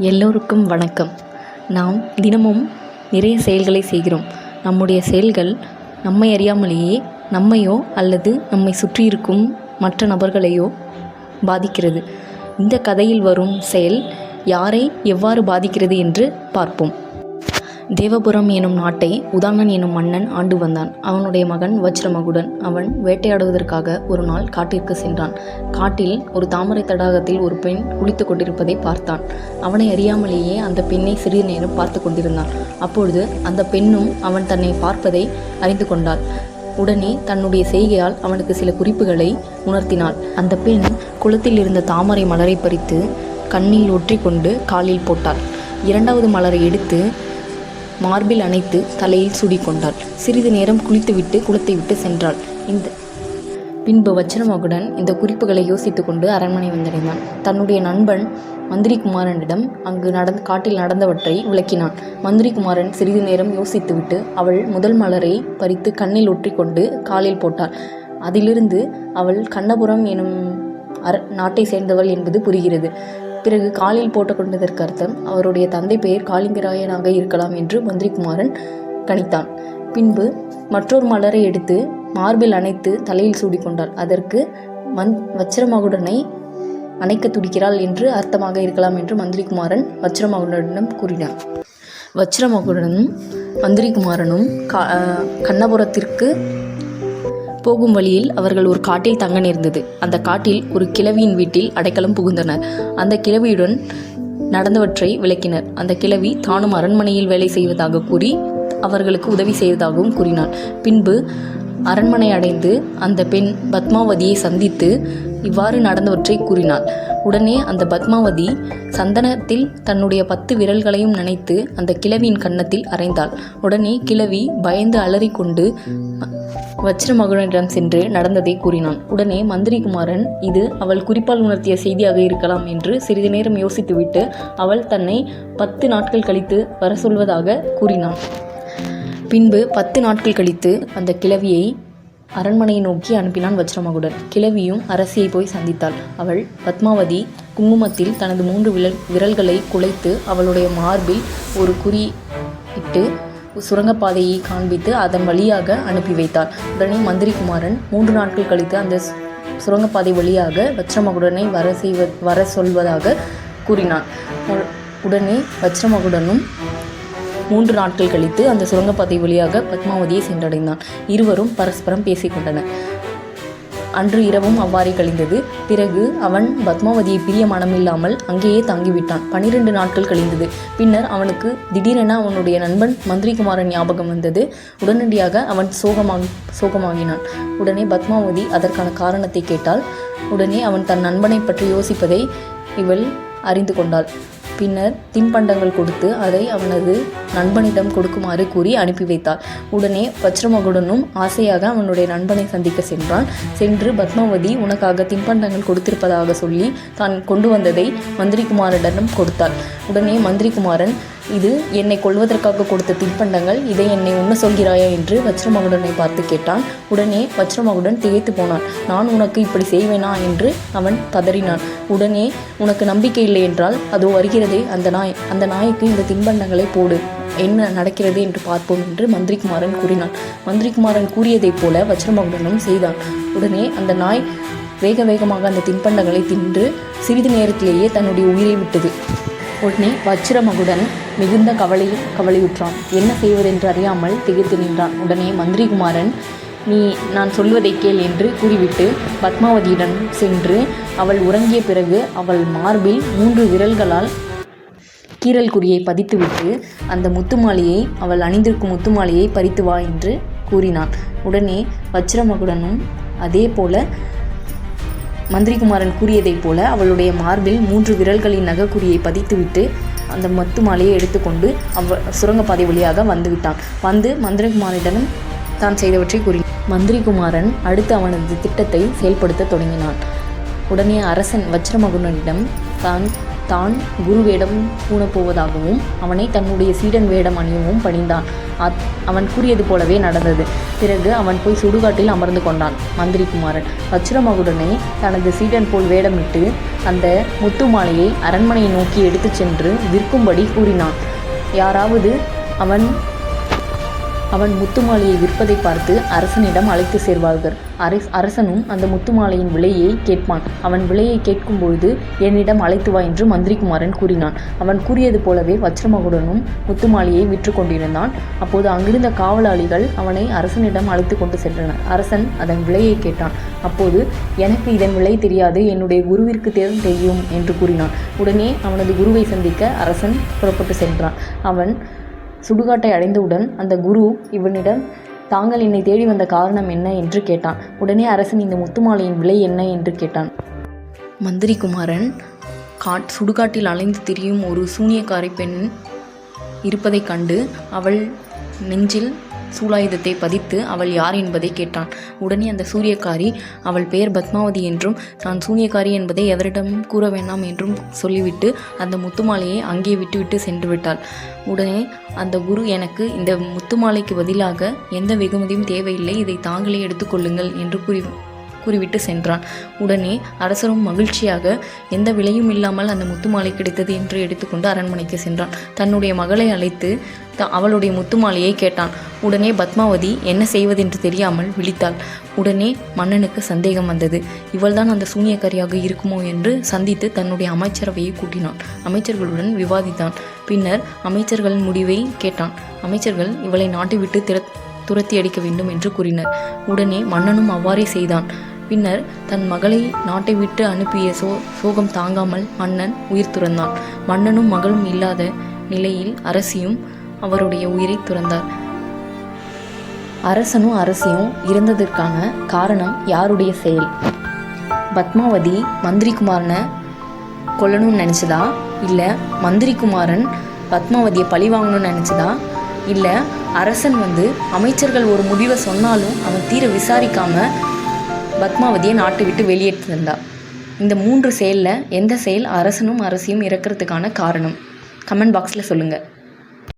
எல்லோருக்கும் வணக்கம். நாம் தினமும் நிறைய செயல்களை செய்கிறோம். நம்முடைய செயல்கள் நம்மை அறியாமலேயே நம்மையோ அல்லது நம்மை சுற்றி இருக்கும் மற்ற நபர்களையோ பாதிக்கிறது. இந்த கதையில் வரும் செயல் யாரை எவ்வாறு பாதிக்கிறது என்று பார்ப்போம். தேவபுரம் எனும் நாட்டை உதானன் எனும் மன்னன் ஆண்டு வந்தான். அவனுடைய மகன் வஜ்ரமகுடன் அவன் வேட்டையாடுவதற்காக ஒரு நாள் காட்டிற்கு சென்றான். காட்டில் ஒரு தாமரை தடாகத்தில் ஒரு பெண் குளித்து கொண்டிருப்பதை பார்த்தான். அவனை அறியாமலேயே அந்த பெண்ணை சிறிது நேரம் பார்த்து கொண்டிருந்தான். அப்பொழுது அந்த பெண்ணும் அவன் தன்னை பார்ப்பதை அறிந்து கொண்டாள். உடனே தன்னுடைய செய்கையால் அவனுக்கு சில குறிப்புகளை உணர்த்தினாள். அந்த பெண் குளத்தில் இருந்த தாமரை மலரை பறித்து கண்ணில் ஒற்றிக்கொண்டு காலில் போட்டாள். இரண்டாவது மலரை எடுத்து மார்பில் அணைத்து தலையில் சூடிக்கொண்டாள். சிறிது நேரம் குளித்துவிட்டு குளத்தை விட்டு சென்றாள். இந்த பின்பு வச்சிரமகுடன் இந்த குறிப்புகளை யோசித்துக்கொண்டு அரண்மனை வந்தடைந்தான். தன்னுடைய நண்பன் மந்திரிகுமாரனிடம் அங்கு நடந்த காட்டில் நடந்தவற்றை விளக்கினான். மந்திரிகுமாரன் சிறிது நேரம் யோசித்துவிட்டு அவள் முதல் மலரை பறித்து கண்ணில் ஒற்றிக்கொண்டு காலில் போட்டாள். அதிலிருந்து அவள் கண்ணபுரம் எனும் அர நாட்டை சேர்ந்தவள் என்பது புரிகிறது. பிறகு காலில் போட்டுக்கொண்டதற்கு அர்த்தம். அவருடைய தந்தை பெயர் காளிங்கராயனாக இருக்கலாம் என்று மந்திரிகுமாரன் கணித்தான். பின்பு மற்றொரு மலரை எடுத்து மார்பில் அணைத்து தலையில் சூடிக்கொண்டாள். அதற்கு மந் வச்சிரமகுடனை அணைக்க துடிக்கிறாள் என்று அர்த்தமாக இருக்கலாம் என்று மந்திரிகுமாரன் வச்சிரமகுடனிடம் கூறினார். வச்சிரமகுடனும் மந்திரிகுமாரனும் கா கண்ணபுரத்திற்கு போகும் வழியில் அவர்கள் ஒரு காட்டில் தங்க நேர்ந்தது. அந்த காட்டில் ஒரு கிழவியின் வீட்டில் அடைக்கலம் புகுந்தனர். அந்த கிழவியுடன் நடந்தவற்றை விளக்கினர். அந்த கிழவி தானும் அரண்மனையில் வேலை செய்வதாக கூறி அவர்களுக்கு உதவி செய்வதாகவும் கூறினார் பின்பு அரண்மனை அடைந்து அந்த பெண் பத்மாவதியை சந்தித்து இவ்வாறு நடந்தவற்றை கூறினாள். உடனே அந்த பத்மாவதி சந்தனத்தில் தன்னுடைய பத்து விரல்களையும் நினைத்து அந்த கிழவியின் கன்னத்தில் அரைந்தாள் உடனே கிழவி பயந்து அலறிக்கொண்டு வச்சிரமகுடனிடம் சென்று நடந்ததை கூறினான். உடனே மந்திரிகுமாரன் இது அவள் குறிப்பால் உணர்த்திய செய்தியாக இருக்கலாம் என்று சிறிது நேரம் யோசித்துவிட்டு அவள் தன்னை பத்து நாட்கள் கழித்து வர சொல்வதாக கூறினான். பின்பு பத்து நாட்கள் கழித்து அந்த கிழவியை அரண்மனையை நோக்கி அனுப்பினான் வஜ்ரமகுடன். கிழவியும் அரசியை போய் சந்தித்தாள். அவள் பத்மாவதி குங்குமத்தில் தனது மூன்று விரல் விரல்களை குலைத்து அவளுடைய மார்பில் ஒரு குறி இட்டு சுரங்கப்பாதையை காண்பித்து அதன் வழியாக அனுப்பி வைத்தார் உடனே மந்திரிகுமாரன் மூன்று நாட்கள் கழித்து அந்த சுரங்கப்பாதை வழியாக வச்சிரமகுடனை வர செய்வ வர சொல்வதாக கூறினான். உ- உடனே வச்சிரமகுடனும் மூன்று நாட்கள் கழித்து அந்த சுரங்கப்பாதை வழியாக பத்மாவதியை சென்றடைந்தான். இருவரும் பரஸ்பரம் பேசிக்கொண்டனர். அன்று இரவும் அவ்வாறே கழிந்தது. பிறகு அவன் பத்மாவதியை பிரிய மனமில்லாமல் அங்கேயே தங்கிவிட்டான். பனிரெண்டு நாட்கள் கழிந்தது. பின்னர் அவனுக்கு திடீரென அவனுடைய நண்பன் மந்திரிகுமாரன் ஞாபகம் வந்தது. உடனடியாக அவன் சோகமாக சோகமாகினான். உடனே பத்மாவதி அதற்கான காரணத்தை கேட்டால் உடனே அவன் தன் நண்பனை பற்றி யோசிப்பதை இவள் அறிந்து கொண்டாள். பின்னர் தின்பண்டங்கள் கொடுத்து அதை அவனது நண்பனிடம் கொடுக்குமாறு கூறி அனுப்பி வைத்தாள். உடனே வஜ்ரமகுடனும் ஆசையாக அவனுடைய நண்பனை சந்திக்க சென்றான். சென்று பத்மாவதி உனக்காக தின்பண்டங்கள் கொடுத்திருப்பதாக சொல்லி தான் கொண்டு வந்ததை மந்திரிகுமாரனிடம் கொடுத்தாள். உடனே மந்திரிகுமாரன் இது என்னை கொள்வதற்காக கொடுத்த தின்பண்டங்கள் இதை என்னை உண்ண சொல்கிறாயா என்று வஜ்ரமகுடனை பார்த்து கேட்டான். உடனே வஜ்ரமகுடன் திகைத்து போனான். நான் உனக்கு இப்படி செய்வேனா என்று அவன் பதறினான். உடனே உனக்கு நம்பிக்கை இல்லை என்றால் அதோ வருகிறதே அந்த நாய் அந்த நாய்க்கு இந்த தின்பண்டங்களை போடு. என்ன நடக்கிறது என்று பார்ப்போம் என்று மந்திரிகுமாரன் கூறினான். மந்திரிகுமாரன் கூறியதைப் போல வஜ்ரமகுடனும் செய்தான். உடனே அந்த நாய் வேக வேகமாக அந்த தின்பண்டங்களை தின்று சிறிது நேரத்திலேயே தன்னுடைய உயிரை விட்டது. உடனே வச்சிரமகுடன் மிகுந்த கவலை கவலையுற்றான். என்ன செய்வதென்று அறியாமல் திகைத்து நின்றான். உடனே மந்திரிகுமாரன் நீ நான் சொல்வதை கேள் என்று கூறிவிட்டு பத்மாவதியிடம் சென்று அவள் உறங்கிய பிறகு அவள் மார்பில் மூன்று விரல்களால் கீறல் குறியை பதித்துவிட்டு அந்த முத்துமாலையை அவள் அணிந்திருக்கும் முத்துமாலையை பறித்து வா என்று கூறினான். உடனே வச்சிரமகுடனும் அதே போல மந்திரிகுமாரன் கூறியதைப் போல அவளுடைய மார்பில் மூன்று விரல்களின் நகக்குறியை பதித்துவிட்டு அந்த மத்து மாலையை எடுத்துக்கொண்டு அவ சுரங்கப்பாதை வழியாக வந்துவிட்டான். வந்து மந்திரிகுமாரிடம் தான் செய்தவற்றை கூறி மந்திரிகுமாரன் அடுத்து அவனது திட்டத்தை செயல்படுத்த தொடங்கினான். உடனே அரசன் வஜ்ரமகுனனிடம் தான் தான் குரு வேடம் பூணப்போவதாகவும் அவனை தன்னுடைய சீடன் வேடம் அணியவும் பணிந்தான். அத் அவன் கூறியது போலவே நடந்தது. பிறகு அவன் போய் சுடுகாட்டில் அமர்ந்து கொண்டான் மந்திரி குமாரன் வச்சிரமகுடனே தனது சீடன் போல் வேடமிட்டு அந்த முத்து மாலையை அரண்மனையை நோக்கி எடுத்துச் சென்று விற்கும்படி கூறினான். யாராவது அவன் அவன் முத்துமாலையை விற்பதை பார்த்து அரசனிடம் அழைத்து சேர்வார்கள். அரஸ் அரசனும் அந்த முத்துமாலையின் விலையை கேட்பான். அவன் விலையை கேட்கும்பொழுது என்னிடம் அழைத்து வா என்று மந்திரிகுமாரன் கூறினான். அவன் கூறியது போலவே வச்சிரமகுடனும் முத்துமாலையை விற்று கொண்டிருந்தான். அப்போது அங்கிருந்த காவலாளிகள் அவனை அரசனிடம் அழைத்து கொண்டு சென்றனர். அரசன் அதன் விலையை கேட்டான். அப்போது எனக்கு இதன் விலை தெரியாது. என்னுடைய குருவிற்கு தேர்வு தெரியும் என்று கூறினான். உடனே அவனது குருவை சந்திக்க அரசன் புறப்பட்டு சென்றான். அவன் சுடுகாட்டை அடைந்தவுடன் அந்த குரு இவனிடம் தாங்கள் என்னை தேடி வந்த காரணம் என்ன? என்று கேட்டான். உடனே அரசன் இந்த முத்துமாலையின் விலை என்ன? என்று கேட்டான். மந்திரி குமாரன் காட் சுடுகாட்டில் அலைந்து திரியும் ஒரு சூனியக்காரி பெண் இருப்பதைக் கண்டு அவள் நெஞ்சில் சூலாயுதத்தை பதித்து அவள் யார் என்பதை கேட்டான். உடனே அந்த சூரியக்காரி அவள் பெயர் பத்மாவதி என்றும் நான் சூனியக்காரி என்பதை எவரிடமும் கூற வேண்டாம் என்றும் சொல்லிவிட்டு அந்த முத்துமாலையை அங்கே விட்டுவிட்டு சென்று விட்டாள். உடனே அந்த குரு எனக்கு இந்த முத்துமாலைக்கு பதிலாக எந்த வெகுமதியும் தேவையில்லை இதை தாங்களே எடுத்துக்கொள்ளுங்கள் என்று கூறி கூறிவிட்டு சென்றான். உடனே அரசரும் மகிழ்ச்சியாக எந்த விலையும் இல்லாமல் அந்த முத்துமாலை கிடைத்தது என்று எடுத்துக்கொண்டு அரண்மனைக்கு சென்றான். தன்னுடைய மகளை அழைத்து த அவளுடைய முத்துமாலையை கேட்டான். உடனே பத்மாவதி என்ன செய்வதென்று தெரியாமல் விழித்தாள். உடனே மன்னனுக்கு சந்தேகம் வந்தது. இவள்தான் அந்த சூனியக்காரியாக இருக்குமோ என்று சந்தித்து தன்னுடைய அமைச்சரவையை கூட்டினான். அமைச்சர்களுடன் விவாதித்தான். பின்னர் அமைச்சர்களின் முடிவை கேட்டான். அமைச்சர்கள் இவளை நாட்டை விட்டு துரத்தி அடிக்க வேண்டும் என்று கூறினர். உடனே மன்னனும் அவ்வாறே செய்தான். பின்னர் தன் மகளை நாட்டை விட்டு அனுப்பிய சோ சோகம் தாங்காமல் மன்னன் உயிர் துறந்தான். மன்னனும் மகளும் இல்லாத நிலையில் அரசியும் அவருடைய உயிரை துறந்தார். அரசனும் அரசியும் இறந்ததற்கான காரணம் யாருடைய செயல்? பத்மாவதி மந்திரிகுமாரனை கொல்லணும்னு நினச்சதா? இல்லை மந்திரிகுமாரன் பத்மாவதியை பழி வாங்கணும்னு நினச்சதா? இல்லை அரசன் வந்து அமைச்சர்கள் ஒரு முடிவை சொன்னாலும் அவன் தீர விசாரிக்காம பத்மாவதியை நாட்டை விட்டு வெளியேற்றிருந்தா. இந்த மூன்று செயலில் எந்த செயல் அரசனும் அரசியும் இறக்கிறதுக்கான காரணம்? கமெண்ட் பாக்ஸில் சொல்லுங்கள்